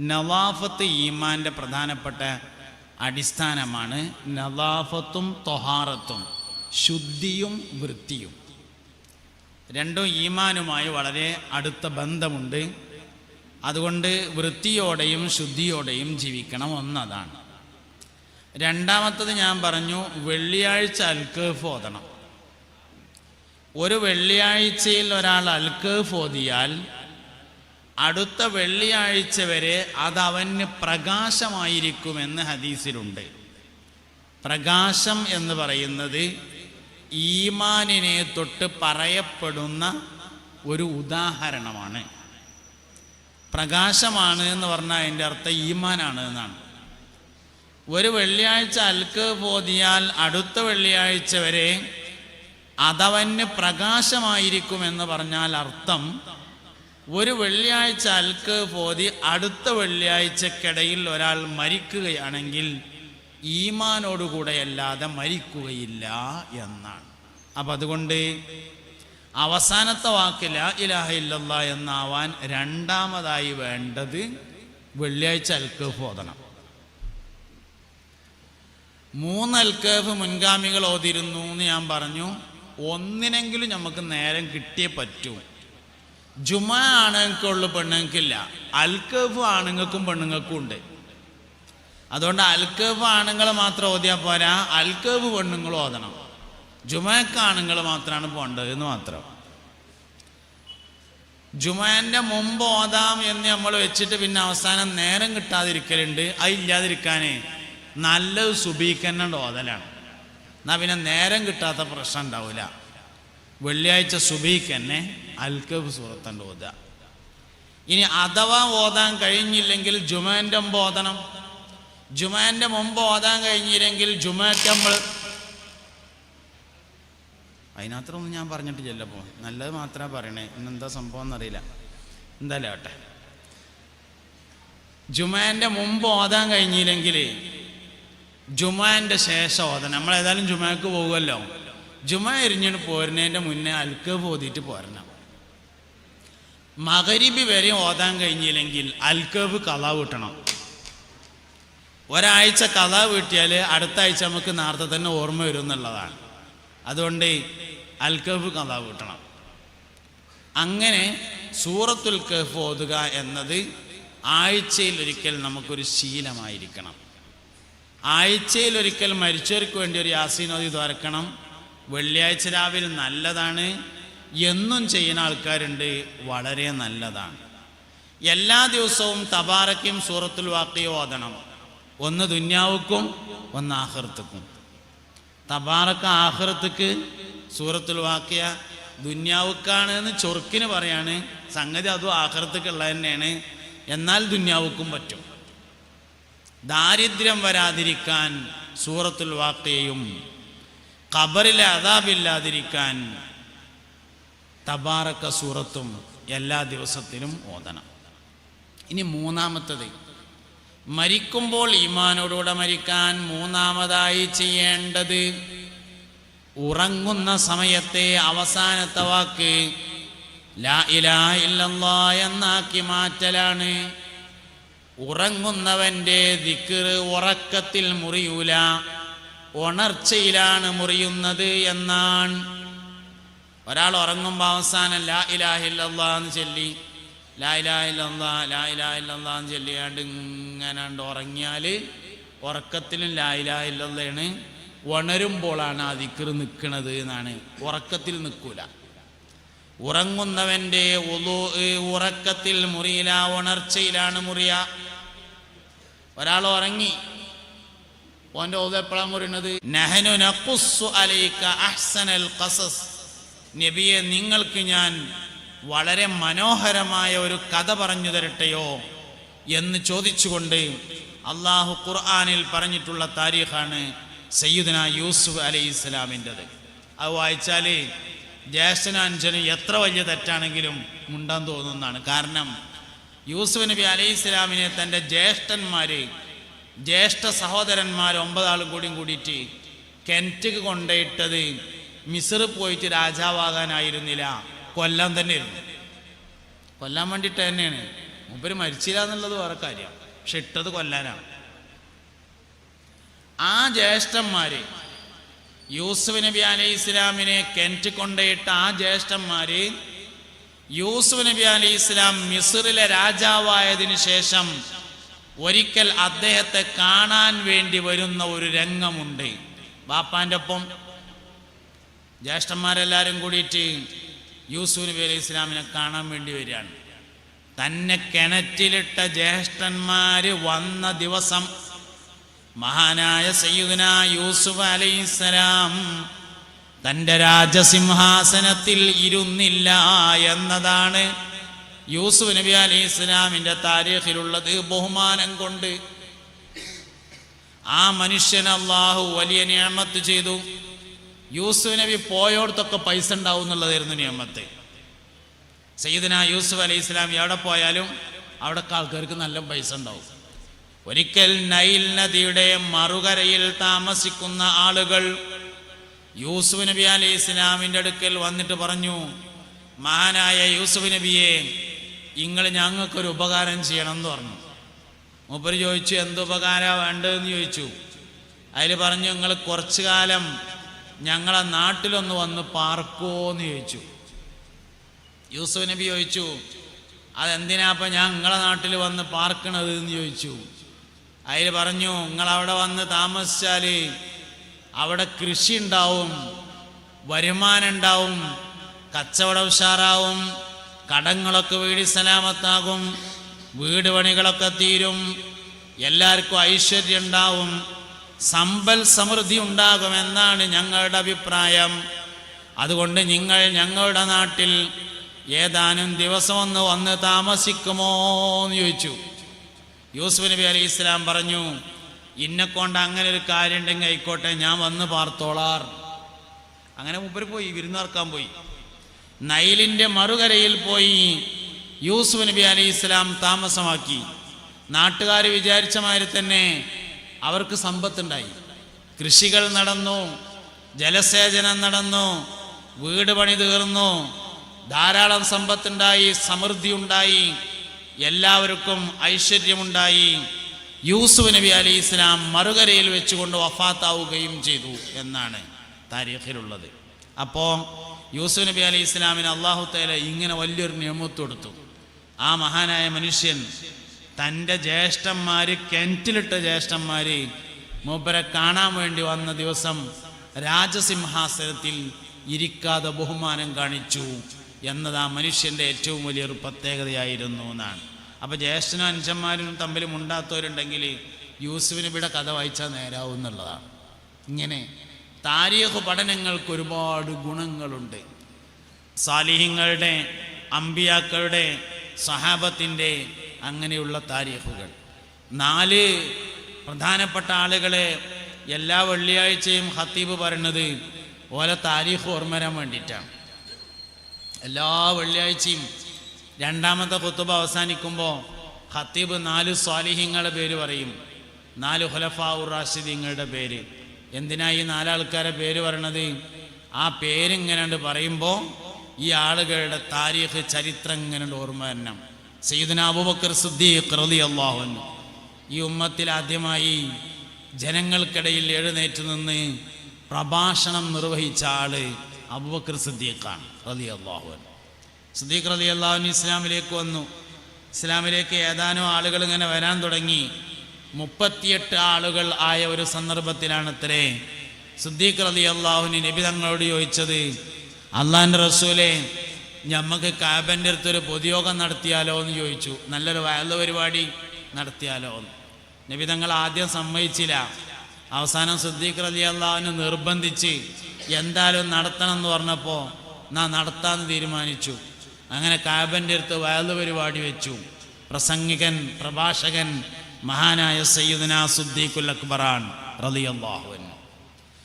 നവാഫത്ത് ഈമാന്റെ പ്രധാനപ്പെട്ട അടിസ്ഥാനമാണ് നവാഫത്തും തൊഹാറത്തും ശുദ്ധിയും വൃത്തിയും. രണ്ടും ഈമാനുമായി വളരെ അടുത്ത ബന്ധമുണ്ട്. അതുകൊണ്ട് വൃത്തിയോടെയും ശുദ്ധിയോടെയും ജീവിക്കണം ഒന്നതാണ് രണ്ടാമത്തത് ഞാൻ പറഞ്ഞു വെള്ളിയാഴ്ച അൽക്കേഫ് ഓതണം. ഒരു വെള്ളിയാഴ്ചയിൽ ഒരാൾ അൽക്കേഫ് ഓതിയാൽ അടുത്ത വെള്ളിയാഴ്ച വരെ അത് അവന് പ്രകാശമായിരിക്കുമെന്ന് ഹദീസിലുണ്ട്. പ്രകാശം എന്ന് പറയുന്നത് ഈമാനിനെ തൊട്ട് പറയപ്പെടുന്ന ഒരു ഉദാഹരണമാണ്. പ്രകാശമാണ് എന്ന് പറഞ്ഞാൽ അതിന്റെ അർത്ഥം ഈമാനാണ് എന്നാണ്. ഒരു വെള്ളിയാഴ്ച അൽക്ക് പോതിയാൽ അടുത്ത വെള്ളിയാഴ്ച വരെ അതവന് പ്രകാശമായിരിക്കുമെന്ന് പറഞ്ഞാൽ അർത്ഥം ഒരു വെള്ളിയാഴ്ച അൽക്ക് പോതി അടുത്ത വെള്ളിയാഴ്ചക്കിടയിൽ ഒരാൾ മരിക്കുകയാണെങ്കിൽ ഈമാനോടുകൂടെ അല്ലാതെ മരിക്കുകയില്ല എന്നാണ്. അപ്പം അതുകൊണ്ട് അവസാനത്തെ വാക്ക് ലാ ഇലാഹ ഇല്ലല്ല എന്നാവാൻ രണ്ടാമതായി വേണ്ടത് വെള്ളിയാഴ്ച അൽക്ക് പോതണം മൂന്ന് അൽക്കേഫ് മുൻഗാമികൾ ഓതിരുന്നു എന്ന് ഞാൻ പറഞ്ഞു. ഒന്നിനെങ്കിലും നമുക്ക് നേരം കിട്ടിയേ പറ്റൂ. ജുമ ആണുങ്ങൾക്കുള്ള പെണ്ണുങ്ങൾക്കില്ല. അൽക്കേഫ് ആണുങ്ങൾക്കും പെണ്ണുങ്ങൾക്കും ഉണ്ട്. അതുകൊണ്ട് അൽക്കേഫ് ആണുങ്ങൾ മാത്രം ഓതിയാൽ പോരാ അൽക്കേഫ് പെണ്ണുങ്ങൾ ഓതണം. ജുമയ്ക്ക് ആണുങ്ങൾ മാത്രമാണ് പോകേണ്ടത് എന്ന് മാത്രം. ജുമാന്റെ മുമ്പ് ഓതാം എന്ന് നമ്മൾ വെച്ചിട്ട് പിന്നെ അവസാനം നേരം കിട്ടാതിരിക്കലുണ്ട് അത് ഇല്ലാതിരിക്കാന് നല്ലത് സുബീക്കന്നെ ഓതലാണ്. എന്നാൽ പിന്നെ നേരം കിട്ടാത്ത പ്രശ്നം ഉണ്ടാവില്ല വെള്ളിയാഴ്ച സുബിക്ക് തന്നെ അൽക്കബ് സൂറത്തണ്ട് ഓതുക ഇനി അഥവാ ഓതാൻ കഴിഞ്ഞില്ലെങ്കിൽ ജുമാന്റെ മുമ്പ് ഓതണം. ജുമാന്റെ മുമ്പ് ഓതാൻ കഴിഞ്ഞില്ലെങ്കിൽ ജുമാറ്റ് നമ്മൾ അതിനകത്തൊന്നും ഞാൻ പറഞ്ഞിട്ടില്ലല്ലോ അപ്പോൾ നല്ലത് മാത്രമേ പറയണേ. ഇന്നെന്താ സംഭവം എന്നറിയില്ല. എന്തായാലും ആട്ടെ ജുമാന്റെ മുമ്പ് ഓതാൻ കഴിഞ്ഞില്ലെങ്കിൽ ജുമാന്റെ ശേഷം ഓതണം. നമ്മൾ ഏതായാലും ജുമാക്ക് പോകുമല്ലോ. ജുമ എരിഞ്ഞിട്ട് പോരുന്നതിന്റെ മുന്നേ അൽക്കബ് ഓതിയിട്ട് പോരണം. മകരിബി വരെ ഓതാൻ കഴിഞ്ഞില്ലെങ്കിൽ അൽക്കബ് കഥ വീട്ടണം ഒരാഴ്ച കഥ വീട്ടിയാൽ അടുത്ത ആഴ്ച നമുക്ക് നേരത്തെ തന്നെ ഓർമ്മ വരും എന്നുള്ളതാണ് അതുകൊണ്ട് അൽക്കബ് കഥ വീട്ടണം അങ്ങനെ സൂറത്തുൽ കഫ് ഓതുക എന്നത് ആഴ്ചയിൽ ഒരിക്കൽ നമുക്കൊരു ശീലമായിരിക്കണം. ആഴ്ചയിൽ ഒരിക്കൽ മരിച്ചവർക്ക് വേണ്ടി ഒരു യാസീനോദി തുറക്കണം. വെള്ളിയാഴ്ച രാവിലെ നല്ലതാണ് എന്നും ചെയ്യുന്ന ആൾക്കാരുണ്ട് വളരെ നല്ലതാണ്. എല്ലാ ദിവസവും തബാറയ്ക്കും സൂറത്തുൽ വാക്കിയോ ഓതണം. ഒന്ന് ദുന്യാവുക്കും ഒന്ന് ആഹൃത്തുക്കും തബാറക്ക ആഹൃത്തുക്ക് സൂറത്തുൽ വാക്കിയ ദുന്യാവുക്കാണ് എന്ന് ചൊറുക്കിന് പറയാണ് സംഗതി അതും ആഹൃത്തുക്കുള്ളത് തന്നെയാണ് എന്നാൽ ദുന്യാവുക്കും പറ്റും. ദാരിദ്ര്യം വരാതിരിക്കാൻ സൂറത്തുൽ വാക്കയും ഖബറിലെ അതാബില്ലാതിരിക്കാൻ തബാറക്ക സൂറത്തും എല്ലാ ദിവസത്തിലും ഓതണം. ഇനി മൂന്നാമത്തത് മരിക്കുമ്പോൾ ഈമാനോടുകൂടെ മരിക്കാൻ മൂന്നാമതായി ചെയ്യേണ്ടത് ഉറങ്ങുന്ന സമയത്തെ അവസാനത്തെ വാക്ക് ലാ എന്നാക്കി മാറ്റലാണ്. ഉറങ്ങുന്നവന്റെ ദിക്കറ് ഉറക്കത്തിൽ മുറിയൂല. ഉണർച്ചയിലാണ് മുറിയുന്നത് എന്നാണ്. ഒരാൾ ഉറങ്ങുമ്പോൾ അവസാനം ലാ ഇലാഹില്ലാന്ന് ചൊല്ലി. ലാ ഇലാഹില്ലാ ലാ ഇലാഹില്ലാന്ന് ചൊല്ലിയാണ്ട് ഇങ്ങനെ ഉറങ്ങിയാൽ ഉറക്കത്തിലും ലാ ഇലാഹില്ലാണ് ഉണരുമ്പോഴാണ് ആ ദിക്കർ നിൽക്കുന്നത് എന്നാണ്. ഉറക്കത്തിൽ നിൽക്കൂല ഉറങ്ങുന്നവന്റെ ഉറക്കത്തിൽ മുറിയില ഉണർച്ചയിലാണ് മുറിയ. ഒരാൾ ഉറങ്ങി. ഓന്റെ ഓത് എപ്പോഴാണ് പറയുന്നത് നഹനു അലൈക അഹ്സനൽ ഖസസ്. നബിയെ നിങ്ങൾക്ക് ഞാൻ വളരെ മനോഹരമായ ഒരു കഥ പറഞ്ഞു തരട്ടെയോ എന്ന് ചോദിച്ചുകൊണ്ട് അള്ളാഹു ഖുർആാനിൽ പറഞ്ഞിട്ടുള്ള താരീഖാണ് സയ്യിദന യൂസുഫ് അലി ഇസ്ലാമിന്റെത് അത് വായിച്ചാൽ ജ്യേഷ്ഠനാഞ്ചനും എത്ര വലിയ തെറ്റാണെങ്കിലും മുണ്ടാൻ തോന്നുന്നതാണ്. കാരണം യൂസുഫ് നബി അലൈഹി ഇസ്ലാമിനെ തന്റെ ജ്യേഷ്ഠന്മാർ ജ്യേഷ്ഠ സഹോദരന്മാർ ഒമ്പതാളും കൂടിയും കൂടിയിട്ട് കെന്റക്ക് കൊണ്ടുപോയിട്ടത് മിസർ പോയിട്ട് രാജാവാകാനായിരുന്നില്ല. കൊല്ലാൻ തന്നെ ഇരുന്നു കൊല്ലാൻ വേണ്ടിയിട്ട് തന്നെയാണ്. മൂപ്പര് മരിച്ചില്ല എന്നുള്ളത് വേറെ കാര്യം. പക്ഷെ ഇട്ടത് കൊല്ലാനാണ്. ആ ജ്യേഷ്ഠന്മാര് യൂസുഫ് നബി അലൈഹി ഇസ്ലാമിനെ കെന്റ് കൊണ്ടിട്ട ആ ജ്യേഷ്ഠന്മാര് യൂസുഫ് നബി അലൈഹി ഇസ്ലാം മിസറിലെ രാജാവായതിനു ശേഷം ഒരിക്കൽ അദ്ദേഹത്തെ കാണാൻ വേണ്ടി വരുന്ന ഒരു രംഗമുണ്ട്. ബാപ്പാന്റെ ഒപ്പം ജ്യേഷ്ഠന്മാരെല്ലാവരും കൂടിയിട്ട് യൂസുഫ് നബി അലൈഹി ഇസ്ലാമിനെ കാണാൻ വേണ്ടി വരികയാണ്. തന്നെ കിണറ്റിലിട്ട ജ്യേഷ്ഠന്മാര് വന്ന ദിവസം മഹാനായ സയ്യുദന യൂസുഫ് അലൈഹിസ്സലാം തന്റെ രാജസിംഹാസനത്തിൽ ഇരുന്നില്ല എന്നതാണ് യൂസുഫ് നബി അലൈഹി ഇസ്ലാമിന്റെ താരീഖിലുള്ളത് ബഹുമാനം കൊണ്ട്. ആ മനുഷ്യൻ അള്ളാഹു വലിയ നിയമത്ത് ചെയ്തു. യൂസുഫ് നബി പോയോടത്തൊക്കെ പൈസ ഉണ്ടാവും എന്നുള്ളതായിരുന്നു നിയമത്ത്. സയ്യിദിന യൂസുഫ് അലൈഹി ഇസ്ലാം എവിടെ പോയാലും അവിടെ ആൾക്കാർക്ക് നല്ല പൈസ ഉണ്ടാവും. ഒരിക്കൽ നൈൽ നദിയുടെ മറുകരയിൽ താമസിക്കുന്ന ആളുകൾ യൂസുഫ് നബി അലൈഹി ഇസ്ലാമിന്റെ അടുക്കൽ വന്നിട്ട് പറഞ്ഞു മഹാനായ യൂസുഫ് നബിയെ നിങ്ങൾ ഞങ്ങൾക്കൊരു ഉപകാരം ചെയ്യണം എന്ന് പറഞ്ഞു. മൂപ്പര് ചോദിച്ചു എന്ത് ഉപകാരമാണ് വേണ്ടതെന്ന് ചോദിച്ചു. അതിൽ പറഞ്ഞു നിങ്ങൾ കുറച്ചു കാലം ഞങ്ങളെ നാട്ടിലൊന്ന് വന്ന് പാർക്കോ എന്ന് ചോദിച്ചു. യൂസുഫ് നബി ചോദിച്ചു അതെന്തിനാ അപ്പം ഞാൻ നിങ്ങളെ നാട്ടിൽ വന്ന് പാർക്കണത് എന്ന് ചോദിച്ചു. അതിൽ പറഞ്ഞു നിങ്ങൾ അവിടെ വന്ന് താമസിച്ചാൽ അവിടെ കൃഷി ഉണ്ടാവും വരുമാനം ഉണ്ടാവും കച്ചവടം ഉഷാറാവും കടങ്ങളൊക്കെ വീടി സലാമത്താകും. വീട് പണികളൊക്കെ തീരും. എല്ലാവർക്കും ഐശ്വര്യം ഉണ്ടാവും. സമ്പൽ സമൃദ്ധി ഉണ്ടാകുമെന്നാണ് ഞങ്ങളുടെ അഭിപ്രായം. അതുകൊണ്ട് നിങ്ങൾ ഞങ്ങളുടെ നാട്ടിൽ ഏതാനും ദിവസം ഒന്ന് വന്ന് താമസിക്കുമോ എന്ന് ചോദിച്ചു. യൂസുഫ് നബി അലി ഇസ്ലാം പറഞ്ഞു ഇന്നെക്കൊണ്ട് അങ്ങനെ ഒരു കാര്യം ഉണ്ടെങ്കിൽ ആയിക്കോട്ടെ ഞാൻ വന്ന് പാർത്തോളാർ അങ്ങനെ മുപ്പര് പോയി വിരുന്നേർക്കാൻ പോയി. നൈലിന്റെ മറുകരയിൽ പോയി യൂസുഫ് നബി അലൈഹി ഇസ്ലാം താമസമാക്കി. നാട്ടുകാർ വിചാരിച്ച മാതിരി തന്നെ അവർക്ക് സമ്പത്തുണ്ടായി. കൃഷികൾ നടന്നു ജലസേചനം നടന്നു വീട് പണി തീർന്നു ധാരാളം സമ്പത്തുണ്ടായി സമൃദ്ധി ഉണ്ടായി എല്ലാവർക്കും ഐശ്വര്യമുണ്ടായി. യൂസുഫ് നബി അലി ഇസ്ലാം മറുകരയിൽ വെച്ചുകൊണ്ട് വഫാത്താവുകയും ചെയ്തു എന്നാണ് താരീഖിലുള്ളത്. അപ്പോൾ യൂസുഫ് നബി അലി ഇസ്ലാമിന് അള്ളാഹു തേല ഇങ്ങനെ വലിയൊരു നിയമത്ത് കൊടുത്തു. ആ മഹാനായ മനുഷ്യൻ തന്റെ ജ്യേഷ്ഠന്മാർ കെന്റിലിട്ട ജ്യേഷ്ഠന്മാർ മൂപ്പരെ കാണാൻ വേണ്ടി വന്ന ദിവസം രാജസിംഹാസനത്തിൽ ഇരിക്കാതെ ബഹുമാനം കാണിച്ചു എന്നത് ആ മനുഷ്യന്റെ ഏറ്റവും വലിയൊരു പ്രത്യേകതയായിരുന്നു എന്നാണ്. അപ്പോൾ ജ്യേഷ്ഠനും അനുജന്മാരും തമ്മിലും ഉണ്ടാത്തവരുണ്ടെങ്കിൽ യൂസുഫിന് ഇവിടെ കഥ വായിച്ചാൽ നേരാവും എന്നുള്ളതാണ്. ഇങ്ങനെ താരീഖ് പഠനങ്ങൾക്ക് ഒരുപാട് ഗുണങ്ങളുണ്ട്. സാലിഹ്യങ്ങളുടെ അമ്പിയാക്കളുടെ സഹാബത്തിന്റെ അങ്ങനെയുള്ള താരീഖുകൾ. നാല് പ്രധാനപ്പെട്ട ആളുകളെ എല്ലാ വെള്ളിയാഴ്ചയും ഹത്തീബ് പറയുന്നത് ഓലെ താരീഖ് ഓർമ്മ വരാൻ വേണ്ടിയിട്ടാണ് എല്ലാ വെള്ളിയാഴ്ചയും രണ്ടാമത്തെ കുത്തുബ അവസാനിക്കുമ്പോൾ ഹത്തീബ് നാല് സ്വാലിഹ്യങ്ങളുടെ പേര് പറയും. നാല് ഹുലഫാ റാഷിദീങ്ങളുടെ പേര്. എന്തിനാ ഈ നാലാൾക്കാരെ പേര് പറയണത്? ആ പേരിങ്ങനെ പറയുമ്പോൾ ഈ ആളുകളുടെ താരീഖ് ചരിത്രം ഇങ്ങനെ ഓർമ്മ തന്നെ സയ്യിദുന അബൂബക്കർ സിദ്ദീഖ് റളിയല്ലാഹു അൻഹു. ഈ ഉമ്മത്തിൽ ആദ്യമായി ജനങ്ങൾക്കിടയിൽ എഴുന്നേറ്റ് നിന്ന് പ്രഭാഷണം നിർവഹിച്ച ആൾ അബൂബക്കർ സിദ്ദീഖാണ് റളിയല്ലാഹു അൻഹു. സിദ്ദീഖ് റളിയല്ലാഹു അള്ളാഹുൻ ഇസ്ലാമിലേക്ക് വന്നു. ഇസ്ലാമിലേക്ക് ഏതാനും ആളുകൾ ഇങ്ങനെ വരാൻ തുടങ്ങി. മുപ്പത്തിയെട്ട് ആളുകൾ ആയ ഒരു സന്ദർഭത്തിലാണ് ഇത്രേ. സിദ്ദീഖ് അലി അള്ളാഹുവിന് നബി തങ്ങളോട് ചോദിച്ചത് അള്ളാഹിന്റെ റസൂലെ ഞമ്മക്ക് കാബന്റെ അടുത്തൊരു പൊതുയോഗം നടത്തിയാലോ എന്ന് ചോദിച്ചു. നല്ലൊരു വയല പരിപാടി നടത്തിയാലോ എന്ന്. നബി തങ്ങൾ ആദ്യം സമ്മതിച്ചില്ല. അവസാനം സിദ്ദീഖ് അലി അള്ളാഹുവിനെ നിർബന്ധിച്ച് എന്തായാലും നടത്തണം എന്ന് പറഞ്ഞപ്പോൾ നാ നടത്താമെന്ന് തീരുമാനിച്ചു. അങ്ങനെ കാബന്റെ അടുത്ത് വയലു പരിപാടി വെച്ചു. പ്രസംഗികൻ പ്രഭാഷകൻ മഹാനായ സയ്യുദന സുദ്ദീഖുൽ അക്ബറാൻ റളിയല്ലാഹു അൻഹു.